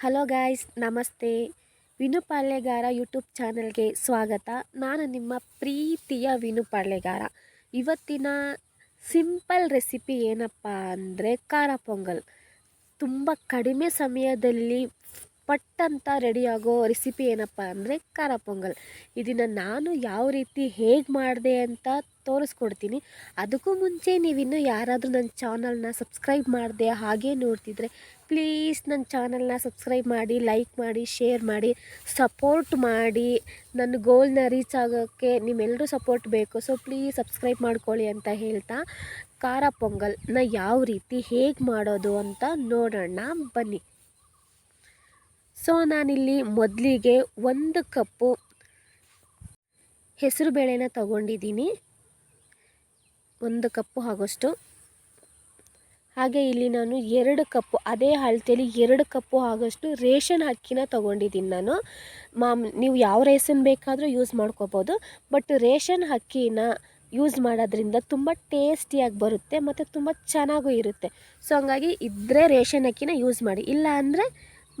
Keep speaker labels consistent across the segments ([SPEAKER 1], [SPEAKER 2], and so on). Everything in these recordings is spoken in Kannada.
[SPEAKER 1] ಹಲೋ ಗಾಯ್ಸ್ ನಮಸ್ತೆ. ವಿನು ಪಾಳ್ಯಗಾರ ಯೂಟ್ಯೂಬ್ ಚಾನಲ್ಗೆ ಸ್ವಾಗತ. ನಾನು ನಿಮ್ಮ ಪ್ರೀತಿಯ ವಿನು ಪಾಳ್ಯಗಾರ. ಇವತ್ತಿನ ಸಿಂಪಲ್ ರೆಸಿಪಿ ಏನಪ್ಪ ಅಂದರೆ ಖಾರ ಪೊಂಗಲ್. ತುಂಬ ಕಡಿಮೆ ಸಮಯದಲ್ಲಿ ಪಟ್ಟಂತ ರೆಡಿಯಾಗೋ ರೆಸಿಪಿ ಏನಪ್ಪ ಅಂದರೆ ಖಾರ ಪೊಂಗಲ್. ಇದನ್ನು ನಾನು ಯಾವ ರೀತಿ ಹೇಗೆ ಮಾಡಿದೆ ಅಂತ ತೋರಿಸ್ಕೊಡ್ತೀನಿ. ಅದಕ್ಕೂ ಮುಂಚೆ ನೀವಿನ್ನೂ ಯಾರಾದರೂ ನನ್ನ ಚಾನಲ್ನ ಸಬ್ಸ್ಕ್ರೈಬ್ ಮಾಡಿದೆ ಹಾಗೆ ನೋಡ್ತಿದ್ರೆ ಪ್ಲೀಸ್ ನನ್ನ ಚಾನಲ್ನ ಸಬ್ಸ್ಕ್ರೈಬ್ ಮಾಡಿ, ಲೈಕ್ ಮಾಡಿ, ಶೇರ್ ಮಾಡಿ, ಸಪೋರ್ಟ್ ಮಾಡಿ. ನನ್ನ ಗೋಲ್ನ ರೀಚ್ ಆಗೋಕ್ಕೆ ನಿಮ್ಮೆಲ್ಲರೂ ಸಪೋರ್ಟ್ ಬೇಕು. ಸೊ ಪ್ಲೀಸ್ ಸಬ್ಸ್ಕ್ರೈಬ್ ಮಾಡ್ಕೊಳ್ಳಿ ಅಂತ ಹೇಳ್ತಾ ಖಾರ ಪೊಂಗಲ್ನ ಯಾವ ರೀತಿ ಹೇಗೆ ಮಾಡೋದು ಅಂತ ನೋಡೋಣ. ಬನ್ನಿ. ಸೊ ನಾನಿಲ್ಲಿ ಮೊದಲಿಗೆ ಒಂದು ಕಪ್ಪು ಹೆಸರು ಬೇಳೆನ ತಗೊಂಡಿದ್ದೀನಿ. ಒಂದು ಕಪ್ಪು ಆಗೋಷ್ಟು. ಹಾಗೆ ಇಲ್ಲಿ ನಾನು ಎರಡು ಕಪ್ಪು, ಅದೇ ಅಳತೆಯಲ್ಲಿ ಎರಡು ಕಪ್ಪು ಆಗೋಷ್ಟು ರೇಷನ್ ಅಕ್ಕಿನ ತೊಗೊಂಡಿದ್ದೀನಿ ನಾನು. ಮಾಮ್, ನೀವು ಯಾವ ರೇಷನ್ ಬೇಕಾದರೂ ಯೂಸ್ ಮಾಡ್ಕೋಬೋದು, ಬಟ್ ರೇಷನ್ ಅಕ್ಕಿನ ಯೂಸ್ ಮಾಡೋದ್ರಿಂದ ತುಂಬ ಟೇಸ್ಟಿಯಾಗಿ ಬರುತ್ತೆ ಮತ್ತು ತುಂಬ ಚೆನ್ನಾಗೂ ಇರುತ್ತೆ. ಸೊ, ಹಂಗಾಗಿ ಇದ್ದರೆ ರೇಷನ್ ಅಕ್ಕಿನ ಯೂಸ್ ಮಾಡಿ, ಇಲ್ಲ ಅಂದರೆ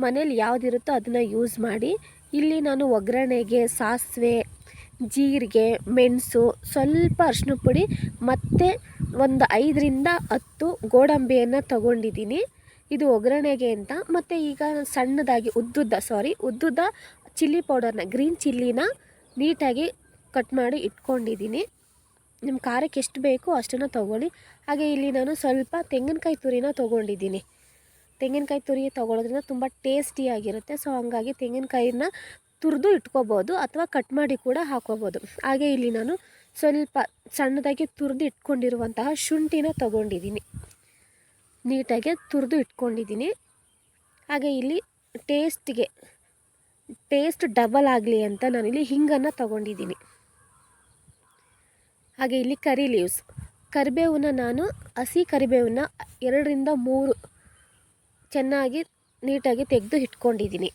[SPEAKER 1] ಮನೇಲಿ ಯಾವುದಿರುತ್ತೋ ಅದನ್ನು ಯೂಸ್ ಮಾಡಿ. ಇಲ್ಲಿ ನಾನು ಒಗ್ಗರಣೆಗೆ ಸಾಸಿವೆ ಜೀರಿಗೆ, ಮೆಣಸು, ಸ್ವಲ್ಪ ಅರಿಶಿನ ಪುಡಿ, ಮತ್ತು ಒಂದು ಐದರಿಂದ ಹತ್ತು ಗೋಡಂಬಿಯನ್ನು ತಗೊಂಡಿದ್ದೀನಿ. ಇದು ಒಗ್ಗರಣೆಗೆ ಅಂತ. ಮತ್ತು ಈಗ ಸಣ್ಣದಾಗಿ ಉದ್ದುದ್ದ ಸಾರಿ ಉದ್ದುದ್ದ ಚಿಲ್ಲಿ ಪೌಡರ್ನ ಗ್ರೀನ್ ಚಿಲ್ಲಿನ ನೀಟಾಗಿ ಕಟ್ ಮಾಡಿ ಇಟ್ಕೊಂಡಿದ್ದೀನಿ. ನಿಮ್ಮ ಖಾರಕ್ಕೆ ಎಷ್ಟು ಬೇಕೋ ಅಷ್ಟನ್ನು ತೊಗೊಳ್ಳಿ. ಹಾಗೆ ಇಲ್ಲಿ ನಾನು ಸ್ವಲ್ಪ ತೆಂಗಿನಕಾಯಿ ತುರಿನ ತೊಗೊಂಡಿದ್ದೀನಿ. ತೆಂಗಿನಕಾಯಿ ತುರಿ ತೊಗೊಳೋದ್ರಿಂದ ತುಂಬ ಟೇಸ್ಟಿಯಾಗಿರುತ್ತೆ ಸೊ ಹಂಗಾಗಿ ತೆಂಗಿನಕಾಯಿನ ತುರಿದು ಇಟ್ಕೋಬೋದು ಅಥವಾ ಕಟ್ ಮಾಡಿ ಕೂಡ ಹಾಕೋಬೋದು ಹಾಗೆ ಇಲ್ಲಿ ನಾನು ಸ್ವಲ್ಪ ಸಣ್ಣದಾಗಿ ತುರಿದು ಇಟ್ಕೊಂಡಿರುವಂತಹ ಶುಂಠಿನ ತೊಗೊಂಡಿದ್ದೀನಿ. ನೀಟಾಗಿ ತುರಿದು ಇಟ್ಕೊಂಡಿದ್ದೀನಿ. ಹಾಗೆ ಇಲ್ಲಿ ಟೇಸ್ಟ್ಗೆ ಟೇಸ್ಟ್ ಡಬಲ್ ಆಗಲಿ ಅಂತ ನಾನಿಲ್ಲಿ ಹಿಂಗನ್ನು ತಗೊಂಡಿದ್ದೀನಿ. ಹಾಗೆ ಇಲ್ಲಿ ಕರಿ ಲೀವ್ಸ್ ಕರಿಬೇವನ್ನ ನಾನು ಹಸಿ ಕರಿಬೇವನ್ನ ಎರಡರಿಂದ ಮೂರು ಚೆನ್ನಾಗಿ ನೀಟಾಗಿ ತೆಗೆದು ಇಟ್ಕೊಂಡಿದ್ದೀನಿ.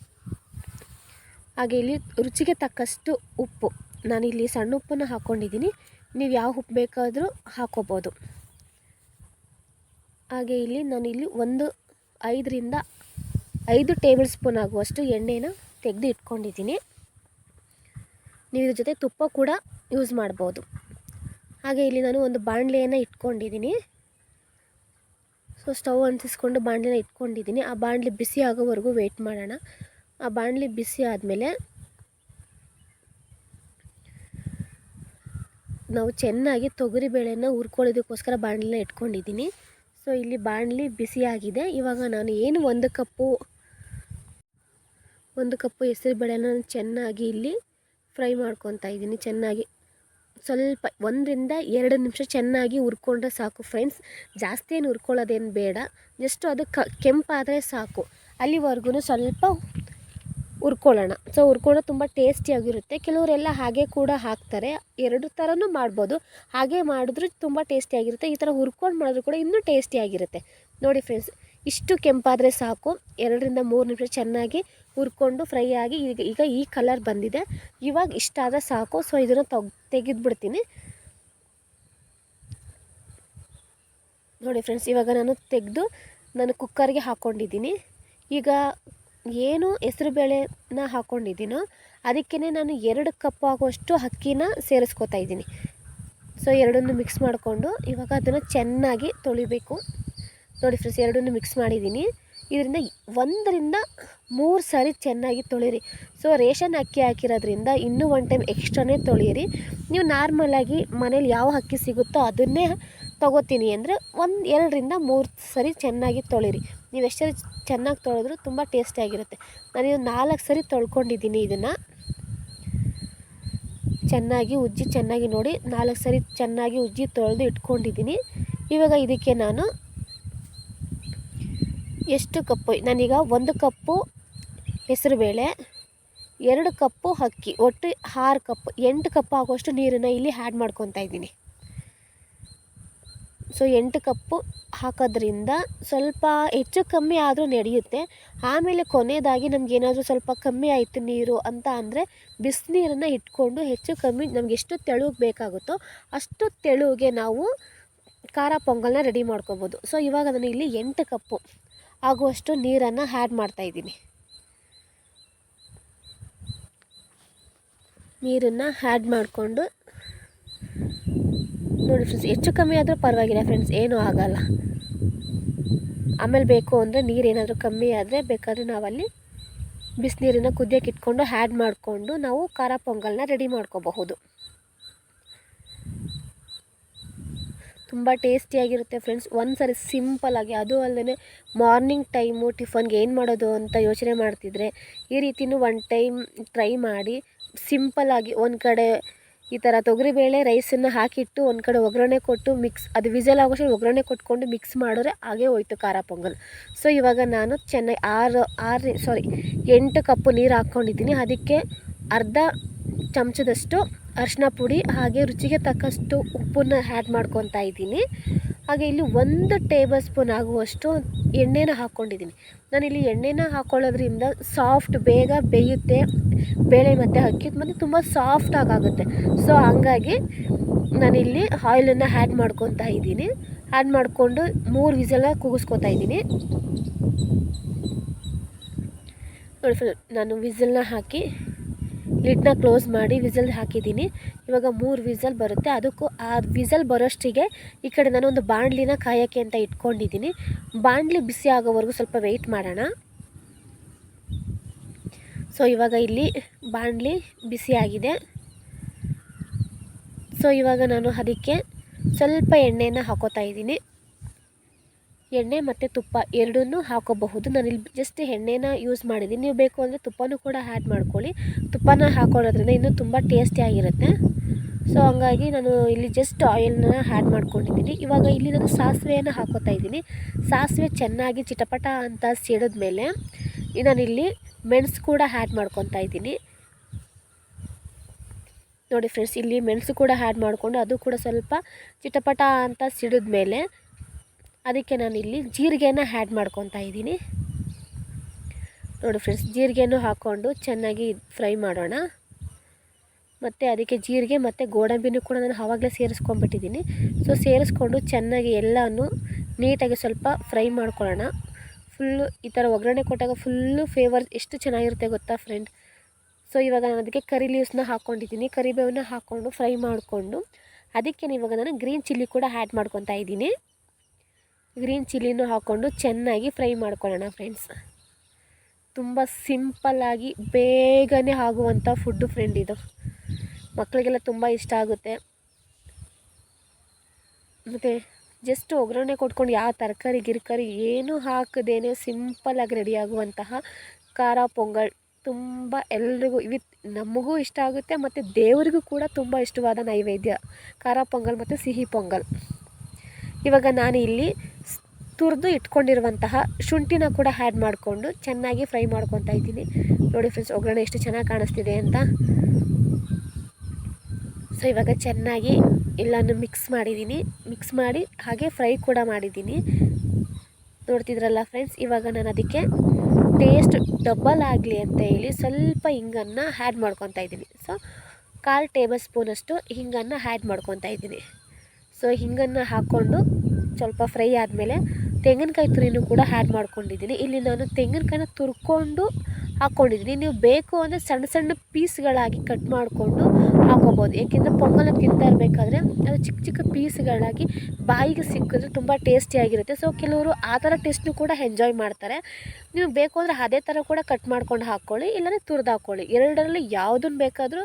[SPEAKER 1] ಹಾಗೆ ಇಲ್ಲಿ ರುಚಿಗೆ ತಕ್ಕಷ್ಟು ಉಪ್ಪು. ನಾನಿಲ್ಲಿ ಸಣ್ಣ ಉಪ್ಪನ್ನು ಹಾಕ್ಕೊಂಡಿದ್ದೀನಿ ನೀವು ಯಾವ ಉಪ್ಪು ಬೇಕಾದರೂ ಹಾಕೋಬೋದು. ಹಾಗೆ ಇಲ್ಲಿ ನಾನಿಲ್ಲಿ ಒಂದು ಐದರಿಂದ ಐದು ಟೇಬಲ್ ಸ್ಪೂನ್ ಆಗುವಷ್ಟು ಎಣ್ಣೆನ ತೆಗೆದು ಇಟ್ಕೊಂಡಿದ್ದೀನಿ. ನೀವು ಇದ್ರ ಜೊತೆ ತುಪ್ಪ ಕೂಡ ಯೂಸ್ ಮಾಡ್ಬೋದು. ಹಾಗೆ ಇಲ್ಲಿ ನಾನು ಒಂದು ಬಾಣಲೆಯನ್ನು ಇಟ್ಕೊಂಡಿದ್ದೀನಿ. ಸೊ, ಸ್ಟವ್ ಅಂಟಿಸ್ಕೊಂಡು ಬಾಣಲೆನ ಇಟ್ಕೊಂಡಿದ್ದೀನಿ. ಆ ಬಾಣಲೆ ಬಿಸಿ ಆಗೋವರೆಗೂ ವೆಯ್ಟ್ ಮಾಡೋಣ. ಆ ಬಾಣಲಿ ಬಿಸಿ ಆದಮೇಲೆ ನಾವು ಚೆನ್ನಾಗಿ ತೊಗರಿಬೇಳೆನ ಹುರ್ಕೊಳ್ಳೋದಕ್ಕೋಸ್ಕರ ಬಾಣಲಿನ ಇಟ್ಕೊಂಡಿದ್ದೀನಿ. ಸೊ ಇಲ್ಲಿ ಬಾಣಲಿ ಬಿಸಿಯಾಗಿದೆ ಇವಾಗ ನಾನು ಏನು ಒಂದು ಕಪ್ಪು ಒಂದು ಕಪ್ಪು ಹೆಸರು ಬೇಳೆನ ಚೆನ್ನಾಗಿ ಇಲ್ಲಿ ಫ್ರೈ ಮಾಡ್ಕೊತಾ ಇದ್ದೀನಿ. ಚೆನ್ನಾಗಿ ಸ್ವಲ್ಪ ಒಂದರಿಂದ ಎರಡು ನಿಮಿಷ ಚೆನ್ನಾಗಿ ಹುರ್ಕೊಂಡ್ರೆ ಸಾಕು ಫ್ರೆಂಡ್ಸ್. ಜಾಸ್ತಿ ಏನು ಹುರ್ಕೊಳ್ಳೋದೇನು ಬೇಡ. ಜಸ್ಟು ಅದು ಕ, ಕೆಂಪಾದರೆ ಸಾಕು. ಅಲ್ಲಿವರೆಗೂ ಸ್ವಲ್ಪ ಹುರ್ಕೊಳ್ಳೋಣ. ಸೊ ಹುರ್ಕೊಳ್ಳೋ ತುಂಬ ಟೇಸ್ಟಿಯಾಗಿರುತ್ತೆ ಕೆಲವರೆಲ್ಲ ಹಾಗೆ ಕೂಡ ಹಾಕ್ತಾರೆ. ಎರಡು ಥರನೂ ಮಾಡ್ಬೋದು. ಹಾಗೆ ಮಾಡಿದ್ರೂ ತುಂಬ ಟೇಸ್ಟಿಯಾಗಿರುತ್ತೆ ಈ ಥರ ಹುರ್ಕೊಂಡು ಮಾಡಿದ್ರು ಕೂಡ ಇನ್ನೂ ಟೇಸ್ಟಿಯಾಗಿರುತ್ತೆ ನೋಡಿ ಫ್ರೆಂಡ್ಸ್ ಇಷ್ಟು ಕೆಂಪಾದರೆ ಸಾಕು. ಎರಡರಿಂದ ಮೂರು ನಿಮಿಷ ಚೆನ್ನಾಗಿ ಹುರ್ಕೊಂಡು ಫ್ರೈ ಆಗಿ ಈಗ ಈಗ ಈ ಕಲರ್ ಬಂದಿದೆ. ಇವಾಗ ಇಷ್ಟ ಆದರೆ ಸಾಕು. ಸೊ ಇದನ್ನು ತೆಗ್, ತೆಗೆದ್ಬಿಡ್ತೀನಿ. ನೋಡಿ ಫ್ರೆಂಡ್ಸ್ ಇವಾಗ ನಾನು ತೆಗೆದು ನಾನು ಕುಕ್ಕರ್ಗೆ ಹಾಕ್ಕೊಂಡಿದ್ದೀನಿ ಈಗ ಏನು ಹೆಸರುಬೇಳೆನ ಹಾಕ್ಕೊಂಡಿದ್ದೀನೋ ಅದಕ್ಕೇ ನಾನು ಎರಡು ಕಪ್ ಆಗುವಷ್ಟು ಅಕ್ಕಿನ ಸೇರಿಸ್ಕೊತಾ ಇದ್ದೀನಿ. ಸೊ ಎರಡನ್ನು ಮಿಕ್ಸ್ ಮಾಡಿಕೊಂಡು ಇವಾಗ ಅದನ್ನು ಚೆನ್ನಾಗಿ ತೊಳಿಬೇಕು. ನೋಡಿ ಫ್ರೆಂಡ್ಸ್ ಎರಡನ್ನೂ ಮಿಕ್ಸ್ ಮಾಡಿದ್ದೀನಿ. ಇದರಿಂದ ಒಂದರಿಂದ ಮೂರು ಸಾರಿ ಚೆನ್ನಾಗಿ ತೊಳೀರಿ. ಸೊ ರೇಷನ್ ಅಕ್ಕಿ ಹಾಕಿರೋದ್ರಿಂದ ಇನ್ನೂ ಒನ್ ಟೈಮ್ ಎಕ್ಸ್ಟ್ರಾನೇ ತೊಳೀರಿ ನೀವು ನಾರ್ಮಲಾಗಿ ಮನೇಲಿ ಯಾವ ಅಕ್ಕಿ ಸಿಗುತ್ತೋ ಅದನ್ನೇ ತೊಗೋತೀನಿ ಅಂದರೆ ಒಂದು ಎರಡರಿಂದ ಮೂರು ಸರಿ ಚೆನ್ನಾಗಿ ತೊಳಿರಿ. ನೀವು ಎಷ್ಟು ಸರಿ ಚೆನ್ನಾಗಿ ತೊಳೆದ್ರೂ ತುಂಬ ಟೇಸ್ಟಿಯಾಗಿರುತ್ತೆ ನಾನು ನಾಲ್ಕು ಸರಿ ತೊಳ್ಕೊಂಡಿದ್ದೀನಿ ಇದನ್ನು. ಚೆನ್ನಾಗಿ ಉಜ್ಜಿ ಚೆನ್ನಾಗಿ ನೋಡಿ, ನಾಲ್ಕು ಸರಿ ಚೆನ್ನಾಗಿ ಉಜ್ಜಿ ತೊಳೆದು ಇಟ್ಕೊಂಡಿದ್ದೀನಿ. ಇವಾಗ ಇದಕ್ಕೆ ನಾನು ಎಷ್ಟು ಕಪ್ಪು, ನಾನೀಗ ಒಂದು ಕಪ್ಪು ಹೆಸರುಬೇಳೆ, ಎರಡು ಕಪ್ಪು ಅಕ್ಕಿ, ಒಟ್ಟು ಆರು ಕಪ್ ಎಂಟು ಕಪ್ ಆಗುವಷ್ಟು ನೀರನ್ನು ಇಲ್ಲಿ ಆ್ಯಡ್ ಮಾಡ್ಕೊತಾ ಇದ್ದೀನಿ. ಸೊ ಎಂಟು ಕಪ್ಪು ಹಾಕೋದ್ರಿಂದ ಸ್ವಲ್ಪ ಹೆಚ್ಚು ಕಮ್ಮಿ ಆದರೂ ನಡೆಯುತ್ತೆ. ಆಮೇಲೆ ಕೊನೆಯದಾಗಿ ನಮಗೇನಾದರೂ ಸ್ವಲ್ಪ ಕಮ್ಮಿ ಆಯಿತು ನೀರು ಅಂತ ಅಂದರೆ ಬಿಸಿನೀರನ್ನು ಇಟ್ಕೊಂಡು ಹೆಚ್ಚು ಕಮ್ಮಿ ನಮ್ಗೆ ಎಷ್ಟು ತೆಳುಗೆ ಬೇಕಾಗುತ್ತೋ ಅಷ್ಟು ತೆಳುಗೆ ನಾವು ಖಾರ ಪೊಂಗಲ್ನ ರೆಡಿ ಮಾಡ್ಕೋಬೋದು. ಸೊ ಇವಾಗ ನಾನು ಇಲ್ಲಿ ಎಂಟು ಕಪ್ಪು ಆಗುವಷ್ಟು ನೀರನ್ನು ಹ್ಯಾಡ್ ಮಾಡ್ತಾಯಿದ್ದೀನಿ ನೀರನ್ನು ಹ್ಯಾಡ್ ಮಾಡಿಕೊಂಡು ನೋಡಿ ಫ್ರೆಂಡ್ಸ್ ಹೆಚ್ಚು ಕಮ್ಮಿ ಆದರೂ ಪರವಾಗಿಲ್ಲ ಫ್ರೆಂಡ್ಸ್ ಏನೂ ಆಗಲ್ಲ. ಆಮೇಲೆ ಬೇಕು ಅಂದರೆ ನೀರೇನಾದರೂ ಕಮ್ಮಿ ಆದರೆ ಬೇಕಾದರೆ ನಾವಲ್ಲಿ ಬಿಸಿನೀರನ್ನ ಕುದಿಯೋಕೆ ಇಟ್ಕೊಂಡು ಆ್ಯಡ್ ಮಾಡಿಕೊಂಡು ನಾವು ಖಾರ ಪೊಂಗಲ್ನ ರೆಡಿ ಮಾಡ್ಕೋಬಹುದು. ತುಂಬ ಟೇಸ್ಟಿಯಾಗಿರುತ್ತೆ ಫ್ರೆಂಡ್ಸ್ ಒಂದು ಸರಿ ಸಿಂಪಲ್ಲಾಗಿ ಅದು ಅಲ್ಲದೆ ಮಾರ್ನಿಂಗ್ ಟೈಮು ಟಿಫನ್ಗೆ ಏನು ಮಾಡೋದು ಅಂತ ಯೋಚನೆ ಮಾಡ್ತಿದ್ರೆ ಈ ರೀತಿಯೂ ಒನ್ ಟೈಮ್ ಟ್ರೈ ಮಾಡಿ ಸಿಂಪಲ್ಲಾಗಿ ಒಂದು ಕಡೆ ಈ ಥರ ತೊಗರಿಬೇಳೆ ರೈಸನ್ನು ಹಾಕಿಟ್ಟು ಒಂದು ಕಡೆ ಒಗ್ಗರಣೆ ಕೊಟ್ಟು ಮಿಕ್ಸ್ ಅದು ವಿಜಲ್ ಆಗೋಷ್ಟು ಒಗ್ಗರಣೆ ಕೊಟ್ಕೊಂಡು ಮಿಕ್ಸ್ ಮಾಡಿದ್ರೆ ಹಾಗೇ ಹೋಯ್ತು ಖಾರ ಪೊಂಗಲ್. ಸೊ ಇವಾಗ ನಾನು ಚೆನ್ನಾಗಿ ಆರು ಆರು ಸಾರಿ ಎಂಟು ಕಪ್ಪು ನೀರು ಹಾಕ್ಕೊಂಡಿದ್ದೀನಿ. ಅದಕ್ಕೆ ಅರ್ಧ ಚಮಚದಷ್ಟು ಅರಿಶಿನ ಪುಡಿ ಹಾಗೆ ರುಚಿಗೆ ತಕ್ಕಷ್ಟು ಉಪ್ಪನ್ನು ಆ್ಯಡ್ ಮಾಡ್ಕೊತಾ ಇದ್ದೀನಿ. ಹಾಗೆ ಇಲ್ಲಿ ಒಂದು ಟೇಬಲ್ ಸ್ಪೂನ್ ಆಗುವಷ್ಟು ಎಣ್ಣೆನ ಹಾಕ್ಕೊಂಡಿದ್ದೀನಿ. ನಾನಿಲ್ಲಿ ಎಣ್ಣೆನ ಹಾಕ್ಕೊಳ್ಳೋದ್ರಿಂದ ಸಾಫ್ಟ್ ಬೇಗ ಬೇಯುತ್ತೆ, ಬೇಳೆ ಮತ್ತು ಅಕ್ಕಿ ಮತ್ತು ತುಂಬ ಸಾಫ್ಟಾಗಿ ಆಗುತ್ತೆ. ಸೊ ಹಂಗಾಗಿ ನಾನಿಲ್ಲಿ ಆಯಿಲನ್ನು ಆ್ಯಡ್ ಮಾಡ್ಕೊತಾ ಇದ್ದೀನಿ. ಆ್ಯಡ್ ಮಾಡಿಕೊಂಡು ಮೂರು ವಿಸಲ ಕೂಗಿಸ್ಕೊತಾ ಇದ್ದೀನಿ. ನಾನು ವಿಸಲ್ನ ಹಾಕಿ ಲಿಡ್ನ ಕ್ಲೋಸ್ ಮಾಡಿ ವಿಸಲ್ ಹಾಕಿದ್ದೀನಿ. ಇವಾಗ ಮೂರು ವಿಸಲ್ ಬರುತ್ತೆ. ಅದಕ್ಕೂ ಆ ವಿಸಲ್ ಬರೋಷ್ಟಿಗೆ ಈ ಕಡೆ ನಾನು ಒಂದು ಬಾಣಲಿನ ಕಾಯೋಕ್ಕೆ ಅಂತ ಇಟ್ಕೊಂಡಿದ್ದೀನಿ. ಬಾಣಲಿ ಬಿಸಿ ಆಗೋವರೆಗೂ ಸ್ವಲ್ಪ ವೆಯ್ಟ್ ಮಾಡೋಣ. ಸೊ ಇವಾಗ ಇಲ್ಲಿ ಬಾಣಲಿ ಬಿಸಿಯಾಗಿದೆ ಸೊ ಇವಾಗ ನಾನು ಅದಕ್ಕೆ ಸ್ವಲ್ಪ ಎಣ್ಣೆಯನ್ನು ಹಾಕೋತಾ ಇದ್ದೀನಿ. ಎಣ್ಣೆ ಮತ್ತು ತುಪ್ಪ ಎರಡನ್ನೂ ಹಾಕೋಬಹುದು. ನಾನಿಲ್ಲಿ ಜಸ್ಟ್ ಎಣ್ಣೆನ ಯೂಸ್ ಮಾಡಿದ್ದೀನಿ. ನೀವು ಬೇಕು ಅಂದರೆ ತುಪ್ಪನೂ ಕೂಡ ಆ್ಯಡ್ ಮಾಡ್ಕೊಳ್ಳಿ. ತುಪ್ಪನ ಹಾಕೊಳ್ಳೋದ್ರಿಂದ ಇನ್ನೂ ತುಂಬ ಟೇಸ್ಟಿಯಾಗಿರುತ್ತೆ ಸೊ ಹಂಗಾಗಿ ನಾನು ಇಲ್ಲಿ ಜಸ್ಟ್ ಆಯಿಲ್ನ ಆ್ಯಡ್ ಮಾಡ್ಕೊಂಡಿದ್ದೀನಿ. ಇವಾಗ ಇಲ್ಲಿ ನಾನು ಸಾಸಿವೆಯನ್ನು ಹಾಕೋತಾ ಇದ್ದೀನಿ. ಸಾಸಿವೆ ಚೆನ್ನಾಗಿ ಚಿಟಪಟ ಅಂತ ಸಿಡಿದ್ಮೇಲೆ ನಾನಿಲ್ಲಿ ಮೆಣಸು ಕೂಡ ಆ್ಯಡ್ ಮಾಡ್ಕೊತಾ ಇದ್ದೀನಿ. ನೋಡಿ ಫ್ರೆಂಡ್ಸ್ ಇಲ್ಲಿ ಮೆಣಸು ಕೂಡ ಆ್ಯಡ್ ಮಾಡಿಕೊಂಡು ಅದು ಕೂಡ ಸ್ವಲ್ಪ ಚಿಟಪಟ ಅಂತ ಸಿಡಿದ್ಮೇಲೆ ಅದಕ್ಕೆ ನಾನು ಇಲ್ಲಿ ಜೀರಿಗೆನ ಆ್ಯಡ್ ಮಾಡ್ಕೊತಾ ಇದ್ದೀನಿ. ನೋಡಿ ಫ್ರೆಂಡ್ಸ್ ಜೀರಿಗೆನೂ ಹಾಕ್ಕೊಂಡು ಚೆನ್ನಾಗಿ ಫ್ರೈ ಮಾಡೋಣ. ಮತ್ತು ಅದಕ್ಕೆ ಜೀರಿಗೆ ಮತ್ತು ಗೋಡಂಬಿನೂ ಕೂಡ ನಾನು ಆವಾಗಲೇ ಸೇರಿಸ್ಕೊಂಡ್ಬಿಟ್ಟಿದ್ದೀನಿ. ಸೊ ಸೇರಿಸ್ಕೊಂಡು ಚೆನ್ನಾಗಿ ಎಲ್ಲನೂ ನೀಟಾಗಿ ಸ್ವಲ್ಪ ಫ್ರೈ ಮಾಡ್ಕೊಳ್ಳೋಣ. ಫುಲ್ಲು ಈ ಥರ ಒಗ್ಗರಣೆ ಕೊಟ್ಟಾಗ ಫುಲ್ಲು ಫೇವರ್ ಎಷ್ಟು ಚೆನ್ನಾಗಿರುತ್ತೆ ಗೊತ್ತಾ ಫ್ರೆಂಡ್ ಸೊ ಇವಾಗ ನಾನು ಅದಕ್ಕೆ ಕರಿ ಲೀವ್ಸ್ನ ಹಾಕ್ಕೊಂಡಿದ್ದೀನಿ. ಕರಿಬೇವನ್ನ ಹಾಕ್ಕೊಂಡು ಫ್ರೈ ಮಾಡಿಕೊಂಡು ಅದಕ್ಕೆ ಇವಾಗ ನಾನು ಗ್ರೀನ್ ಚಿಲ್ಲಿ ಕೂಡ ಆ್ಯಡ್ ಮಾಡ್ಕೊತಾ ಇದ್ದೀನಿ. ಗ್ರೀನ್ ಚಿಲ್ಲಿನೂ ಹಾಕ್ಕೊಂಡು ಚೆನ್ನಾಗಿ ಫ್ರೈ ಮಾಡ್ಕೊಳ್ಳೋಣ ಫ್ರೆಂಡ್ಸ್ ತುಂಬ ಸಿಂಪಲ್ಲಾಗಿ ಬೇಗನೆ ಆಗುವಂಥ ಫುಡ್ಡು ಫ್ರೆಂಡ್ ಇದು. ಮಕ್ಕಳಿಗೆಲ್ಲ ತುಂಬ ಇಷ್ಟ ಆಗುತ್ತೆ. ಮತ್ತು ಜಸ್ಟ್ ಒಗ್ಗರಣೆ ಕೊಟ್ಕೊಂಡು ಯಾವ ತರಕಾರಿ, ಗಿರ್ಕರಿ ಏನು ಹಾಕದೇನೆ ಸಿಂಪಲ್ಲಾಗಿ ರೆಡಿ ಆಗುವಂತಹ ಖಾರ, ಪೊಂಗಲ್ ತುಂಬ ಎಲ್ರಿಗೂ ವಿತ್ ನಮಗೂ ಇಷ್ಟ ಆಗುತ್ತೆ ಮತ್ತು ದೇವರಿಗೂ ಕೂಡ ತುಂಬ ಇಷ್ಟವಾದ ನೈವೇದ್ಯ ಖಾರ, ಪೊಂಗಲ್ ಮತ್ತು ಸಿಹಿ ಪೊಂಗಲ್. ಇವಾಗ ನಾನು ಇಲ್ಲಿ ತುರಿದು ಇಟ್ಕೊಂಡಿರುವಂತಹ ಶುಂಠಿನ ಕೂಡ ಆ್ಯಡ್ ಮಾಡಿಕೊಂಡು ಚೆನ್ನಾಗಿ ಫ್ರೈ ಮಾಡ್ಕೊತಾ ಇದ್ದೀನಿ. ನೋಡಿ ಫ್ರೆಂಡ್ಸ್ ಒಗ್ಗರಣೆ ಎಷ್ಟು ಚೆನ್ನಾಗಿ ಕಾಣಿಸ್ತಿದೆ ಅಂತ. ಸೊ ಇವಾಗ ಚೆನ್ನಾಗಿ ಎಲ್ಲನೂ ಮಿಕ್ಸ್ ಮಾಡಿದ್ದೀನಿ. ಮಿಕ್ಸ್ ಮಾಡಿ ಹಾಗೆ ಫ್ರೈ ಕೂಡ ಮಾಡಿದ್ದೀನಿ. ನೋಡ್ತಿದ್ರಲ್ಲ ಫ್ರೆಂಡ್ಸ್ ಇವಾಗ ನಾನು ಅದಕ್ಕೆ ಟೇಸ್ಟ್ ಡಬಲ್ ಆಗಲಿ ಅಂತ ಹೇಳಿ ಸ್ವಲ್ಪ ಹಿಂಗನ್ನು ಆ್ಯಡ್ ಮಾಡ್ಕೊತಾ ಇದ್ದೀನಿ. ಸೊ ಕಾಲು ಟೇಬಲ್ ಸ್ಪೂನಷ್ಟು ಹಿಂಗನ್ನು ಆ್ಯಡ್ ಮಾಡ್ಕೊತಾ ಇದ್ದೀನಿ. ಸೊ ಹಿಂಗನ್ನು ಹಾಕ್ಕೊಂಡು ಸ್ವಲ್ಪ ಫ್ರೈ ಆದಮೇಲೆ ತೆಂಗಿನಕಾಯಿ ತುರಿನೂ ಕೂಡ ಆ್ಯಡ್ ಮಾಡ್ಕೊಂಡಿದ್ದೀನಿ. ಇಲ್ಲಿ ನಾನು ತೆಂಗಿನಕಾಯಿನ ತುರ್ಕೊಂಡು ಹಾಕ್ಕೊಂಡಿದ್ದೀನಿ ನೀವು ಬೇಕು ಅಂದರೆ ಸಣ್ಣ ಸಣ್ಣ ಪೀಸ್ಗಳಾಗಿ ಕಟ್ ಮಾಡಿಕೊಂಡು ಹಾಕೋಬೋದು. ಏಕೆಂದರೆ ಪೊಂಗಲ್ ತಿಂತಾ ಇರಬೇಕಾದ್ರೆ ಅದು ಚಿಕ್ಕ ಚಿಕ್ಕ ಪೀಸ್ಗಳಾಗಿ ಬಾಯಿಗೆ ಸಿಕ್ಕಿದ್ರೆ ತುಂಬ ಟೇಸ್ಟಿಯಾಗಿರುತ್ತೆ ಸೊ ಕೆಲವರು ಆ ಥರ ಟೇಸ್ಟ್ನು ಕೂಡ ಎಂಜಾಯ್ ಮಾಡ್ತಾರೆ. ನೀವು ಬೇಕು ಅಂದರೆ ಅದೇ ಥರ ಕೂಡ ಕಟ್ ಮಾಡ್ಕೊಂಡು ಹಾಕ್ಕೊಳ್ಳಿ. ಇಲ್ಲಾಂದರೆ ತುರಿದು ಹಾಕ್ಕೊಳ್ಳಿ. ಎರಡರಲ್ಲಿ ಯಾವುದನ್ನು ಬೇಕಾದರೂ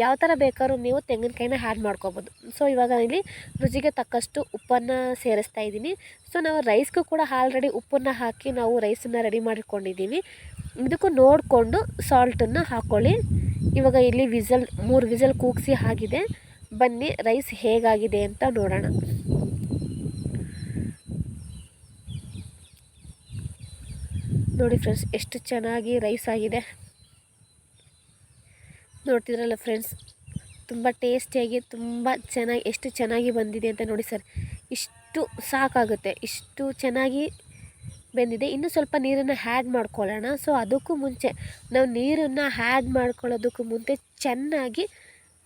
[SPEAKER 1] ಯಾವ ಥರ ಬೇಕಾದ್ರೂ ನೀವು ತೆಂಗಿನಕಾಯಿನ ಆ್ಯಡ್ ಮಾಡ್ಕೋಬೋದು. ಸೊ ಇವಾಗ ಇಲ್ಲಿ ರುಚಿಗೆ ತಕ್ಕಷ್ಟು ಉಪ್ಪನ್ನು ಸೇರಿಸ್ತಾ ಇದ್ದೀನಿ. ಸೊ ನಾವು ರೈಸ್ಗೂ ಕೂಡ ಆಲ್ರೆಡಿ ಉಪ್ಪನ್ನು ಹಾಕಿ ನಾವು ರೈಸನ್ನು ರೆಡಿ ಮಾಡಿಕೊಂಡಿದ್ದೀವಿ. ಇದಕ್ಕೂ ನೋಡಿಕೊಂಡು ಸಾಲ್ಟನ್ನು ಹಾಕ್ಕೊಳ್ಳಿ ಇವಾಗ ಇಲ್ಲಿ ವಿಸಲ್, ಮೂರು ವಿಸಲ್ ಕೂಗಿಸಿ ಆಗಿದೆ. ಬನ್ನಿ ರೈಸ್ ಹೇಗಾಗಿದೆ ಅಂತ ನೋಡೋಣ. ನೋಡಿ ಫ್ರೆಂಡ್ಸ್ ಎಷ್ಟು ಚೆನ್ನಾಗಿ ರೈಸ್ ಆಗಿದೆ. ನೋಡ್ತಿದ್ರಲ್ಲ ಫ್ರೆಂಡ್ಸ್ ತುಂಬ ಟೇಸ್ಟಿಯಾಗಿ ತುಂಬ ಚೆನ್ನಾಗಿ, ಎಷ್ಟು ಚೆನ್ನಾಗಿ ಬಂದಿದೆ ಅಂತ ನೋಡಿ ಸರ್ ಇಷ್ಟು ಸಾಕಾಗುತ್ತೆ, ಇಷ್ಟು ಚೆನ್ನಾಗಿ ಬೆಂದಿದೆ. ಇನ್ನು ಸ್ವಲ್ಪ ನೀರನ್ನು ಹ್ಯಾಡ್ ಮಾಡ್ಕೊಳ್ಳೋಣ. ಸೊ ಅದಕ್ಕೂ ಮುಂಚೆ ನಾವು ನೀರನ್ನು ಹ್ಯಾಡ್ ಮಾಡ್ಕೊಳ್ಳೋದಕ್ಕೂ ಮುಂಚೆ ಚೆನ್ನಾಗಿ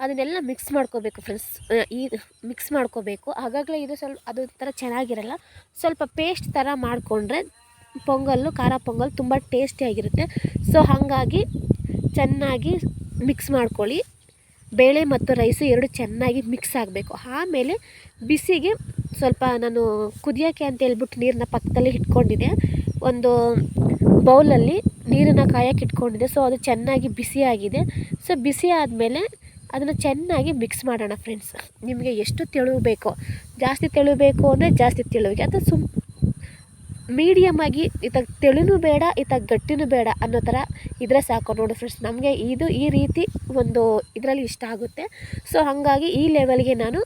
[SPEAKER 1] ಅದನ್ನೆಲ್ಲ ಮಿಕ್ಸ್ ಮಾಡ್ಕೋಬೇಕು ಫ್ರೆಂಡ್ಸ್ ಈ ಮಿಕ್ಸ್ ಮಾಡ್ಕೋಬೇಕು. ಆಗಾಗಲೇ ಇದು ಸ್ವಲ್ಪ, ಅದು ಥರ ಚೆನ್ನಾಗಿರಲ್ಲ. ಸ್ವಲ್ಪ ಪೇಸ್ಟ್ ಥರ ಮಾಡಿಕೊಂಡ್ರೆ ಪೊಂಗಲ್ಲು, ಖಾರ ಪೊಂಗಲ್ ತುಂಬ ಟೇಸ್ಟಿಯಾಗಿರುತ್ತೆ ಸೊ ಹಾಗಾಗಿ ಚೆನ್ನಾಗಿ ಮಿಕ್ಸ್ ಮಾಡ್ಕೊಳ್ಳಿ. ಬೇಳೆ ಮತ್ತು ರೈಸು ಎರಡು ಚೆನ್ನಾಗಿ ಮಿಕ್ಸ್ ಆಗಬೇಕು. ಆಮೇಲೆ ಬಿಸಿಗೆ ಸ್ವಲ್ಪ ನಾನು ಕುದಿಯೋಕ್ಕೆ ಅಂತ ಹೇಳ್ಬಿಟ್ಟು ನೀರನ್ನ ಪಕ್ಕದಲ್ಲಿ ಇಟ್ಕೊಂಡಿದ್ದೆ. ಒಂದು ಬೌಲಲ್ಲಿ ನೀರನ್ನು ಕಾಯಕ್ಕೆ ಇಟ್ಕೊಂಡಿದ್ದೆ. ಸೊ ಅದು ಚೆನ್ನಾಗಿ ಬಿಸಿಯಾಗಿದೆ ಸೊ ಬಿಸಿ ಆದಮೇಲೆ ಅದನ್ನು ಚೆನ್ನಾಗಿ ಮಿಕ್ಸ್ ಮಾಡೋಣ ಫ್ರೆಂಡ್ಸ್ ನಿಮಗೆ ಎಷ್ಟು ತೆಳು ಬೇಕೋ, ಜಾಸ್ತಿ ತೆಳು ಬೇಕು ಅಂದರೆ ಜಾಸ್ತಿ ತೆಳುವಿಗೆ, ಅಥವಾ ಸುಮ್ ಮೀಡಿಯಮ್ ಆಗಿ ಇತ್ತಾಗ ತೆಳುನೂ ಬೇಡ ಇತ್ತಾಗ ಗಟ್ಟಿನೂ ಬೇಡ ಅನ್ನೋ ಥರ ಇದ್ರೆ ಸಾಕು ನೋಡಿ ಫ್ರೆಂಡ್ಸ್ ನಮಗೆ ಇದು ಈ ರೀತಿ ಒಂದು ಇದರಲ್ಲಿ ಇಷ್ಟ ಆಗುತ್ತೆ. ಸೊ ಹಾಗಾಗಿ ಈ ಲೆವೆಲ್ಗೆ ನಾನು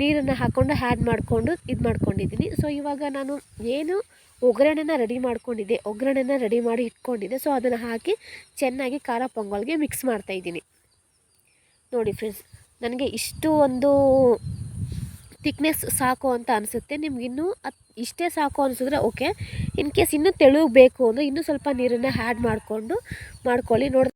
[SPEAKER 1] ನೀರನ್ನು ಹಾಕ್ಕೊಂಡು ಹ್ಯಾಡ್ ಮಾಡಿಕೊಂಡು ಇದು ಮಾಡ್ಕೊಂಡಿದ್ದೀನಿ. ಸೊ ಇವಾಗ ನಾನು ಏನು ಒಗ್ಗರಣೆನ ರೆಡಿ ಮಾಡ್ಕೊಂಡಿದ್ದೆ, ಒಗ್ಗರಣೆನ ರೆಡಿ ಮಾಡಿ ಇಟ್ಕೊಂಡಿದ್ದೆ. ಸೊ ಅದನ್ನು ಹಾಕಿ ಚೆನ್ನಾಗಿ ಖಾರ ಪೊಂಗಲ್ಗೆ ಮಿಕ್ಸ್ ಮಾಡ್ತಾಯಿದ್ದೀನಿ ನೋಡಿ ಫ್ರೆಂಡ್ಸ್ ನನಗೆ ಇಷ್ಟು ಒಂದು ತಿಕ್ನೆಸ್ ಸಾಕು ಅಂತ ಅನಿಸುತ್ತೆ. ನಿಮ್ಗೆ ಇನ್ನೂ ಇಷ್ಟೇ ಸಾಕು ಅನಿಸಿದ್ರೆ ಓಕೆ ಇನ್ ಕೇಸ್ ಇನ್ನೂ ತೆಳು ಬೇಕು ಅಂದರೆ ಇನ್ನೂ ಸ್ವಲ್ಪ ನೀರನ್ನು ಆ್ಯಡ್ ಮಾಡಿಕೊಂಡು ಮಾಡ್ಕೊಳ್ಳಿ. ನೋಡಿ